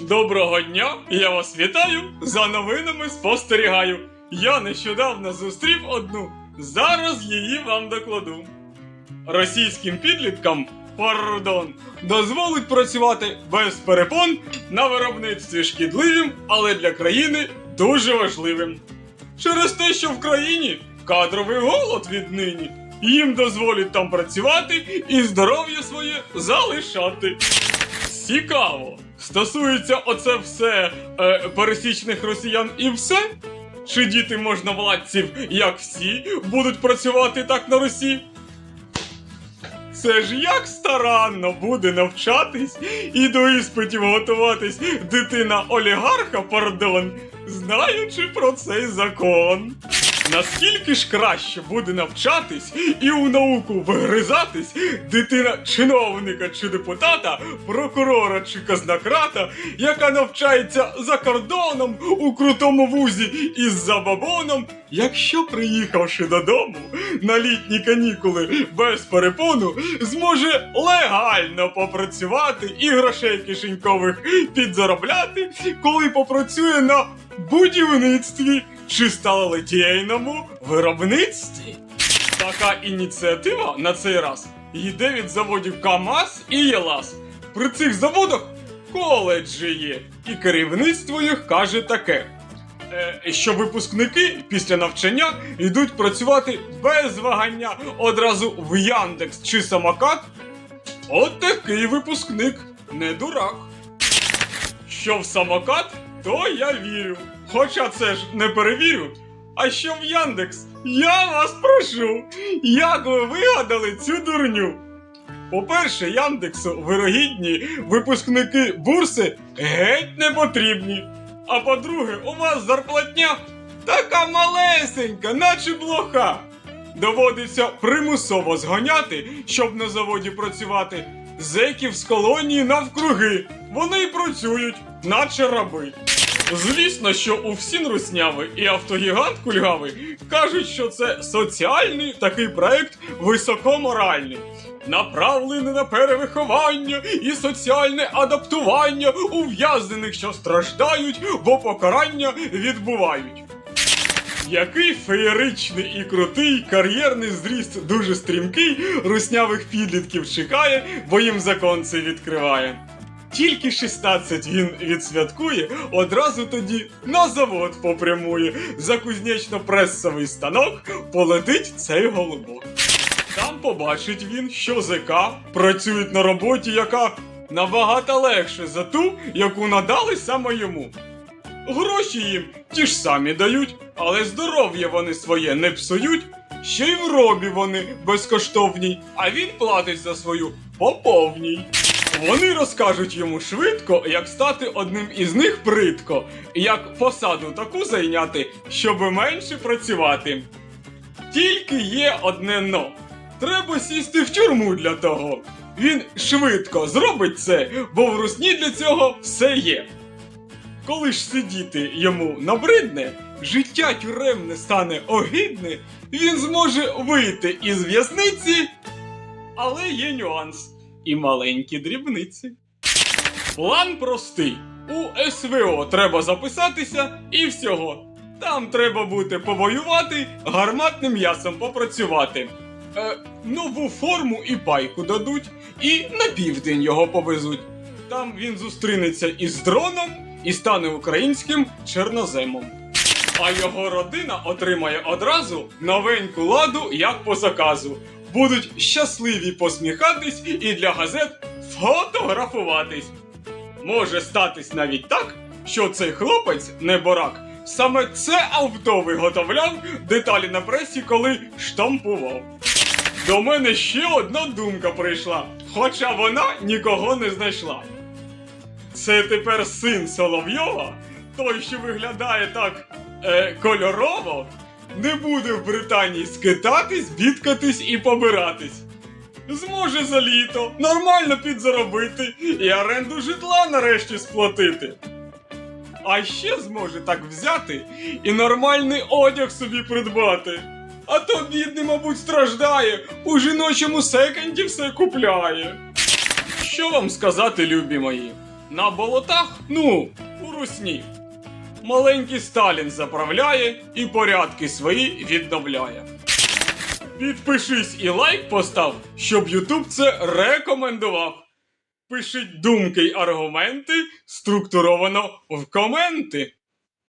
Доброго дня, я вас вітаю, за новинами спостерігаю. Я нещодавно зустрів одну, зараз її вам докладу. Російським підліткам, пардон, дозволить працювати без перепон на виробництві шкідливим, але для країни дуже важливим. Через те, що в країні кадровий голод віднині, їм дозволять там працювати і здоров'я своє залишати. Цікаво. Стосується оце все е, пересічних росіян і все? Чи діти можновладців, як всі, будуть працювати так на Русі? Це ж як старанно буде навчатись і до іспитів готуватись дитина олігарха, пардон, знаючи про цей закон. Наскільки ж краще буде навчатись і у науку вигризатись дитина чиновника чи депутата, прокурора чи казнократа, яка навчається за кордоном у крутому вузі із забабоном, якщо приїхавши додому на літні канікули без перепону, зможе легально попрацювати і грошей кишенькових підзаробляти, коли попрацює на будівництві чи сталелитейному виробництві. Така ініціатива на цей раз йде від заводів КАМАЗ і ЄЛАЗ. При цих заводах коледжі є, і керівництво їх каже таке. Е, що випускники після навчання йдуть працювати без вагання одразу в Яндекс чи самокат. От такий випускник, не дурак. Що в самокат, то я вірю. Хоча це ж не перевірю. А що в Яндекс? Я вас прошу, як ви вигадали цю дурню? По-перше, Яндексу вирогідні випускники бурси геть не потрібні. А по-друге, у вас зарплатня така малесенька, наче блоха. Доводиться примусово зганяти, щоб на заводі працювати. Зеків з колонії навкруги. Вони й працюють, наче раби. Звісно, що у всін русняви і автогігант кульгавий кажуть, що це соціальний такий проект високоморальний, направлений на перевиховання і соціальне адаптування ув'язнених, що страждають, бо покарання відбувають. Який феєричний і крутий кар'єрний зріст дуже стрімкий руснявих підлітків чекає, бо їм закон це відкриває. Тільки 16 він відсвяткує, одразу тоді на завод попрямує. За кузнечно-пресовий станок полетить цей голубок. Там побачить він, що ЗК працюють на роботі, яка набагато легше за ту, яку надали саме йому. Гроші їм ті ж самі дають, але здоров'я вони своє не псують, ще й в робі вони безкоштовній, а він платить за свою по повній. Вони розкажуть йому швидко, як стати одним із них притко, як посаду таку зайняти, щоб менше працювати. Тільки є одне но. Треба сісти в тюрму для того. Він швидко зробить це, бо в русні для цього все є. Коли ж сидіти йому набридне, життя тюремне стане огидне, він зможе вийти із в'язниці, але є нюанс і маленькі дрібниці. План простий. У СВО треба записатися і всього. Там треба буде повоювати, гарматним м'ясом попрацювати. Е, нову форму і пайку дадуть, і на південь його повезуть. Там він зустрінеться із дроном і стане українським чорноземом. А його родина отримає одразу новеньку ладу, як по заказу. Будуть щасливі посміхатись і для газет фотографуватись. Може статись навіть так, що цей хлопець неборак саме це авто виготовляв деталі на пресі, коли штампував. До мене ще одна думка прийшла, хоча вона нікого не знайшла. Це тепер син Соловйова, той, що виглядає так е, кольорово, не буде в Британії скитатись, бідкатись і побиратись. Зможе за літо нормально підзаробити і оренду житла нарешті сплатити. А ще зможе так взяти і нормальний одяг собі придбати. А то бідний, мабуть, страждає, у жіночому секонді все купляє. Що вам сказати, любі мої? На болотах, ну, у русні. Маленький Сталін заправляє і порядки свої відновляє. Підпишись і лайк постав, щоб Ютуб це рекомендував. Пишіть думки й аргументи структуровано в коменти.